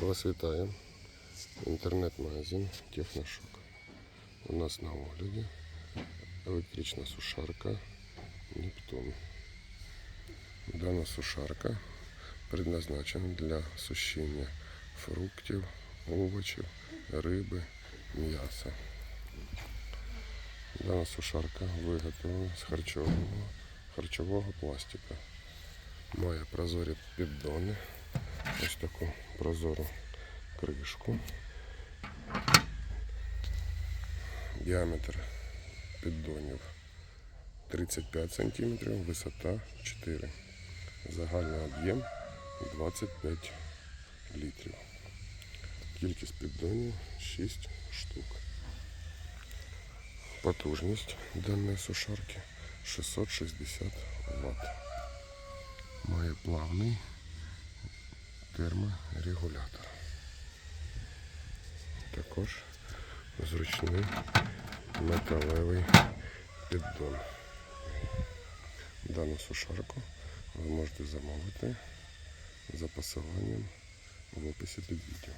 Вас вітає інтернет-магазин Техношок. У нас на огляді електрична сушарка Нептун. Дана сушарка предназначена для сушіння фруктів, овочів, риби, м'яса. Дана сушарка виготовлена з харчового, харчового пластика. Має прозорі піддони, ось таку прозору кришку. Діаметр піддонів 35 см, висота 4 Загальний об'єм 25 літрів. Кількість піддонів 6 штук. Потужність даної сушарки 660 Вт. Має плавний терморегулятор. Також зручний металевий піддон. Дану сушарку ви можете замовити за посиланням в описі під відео.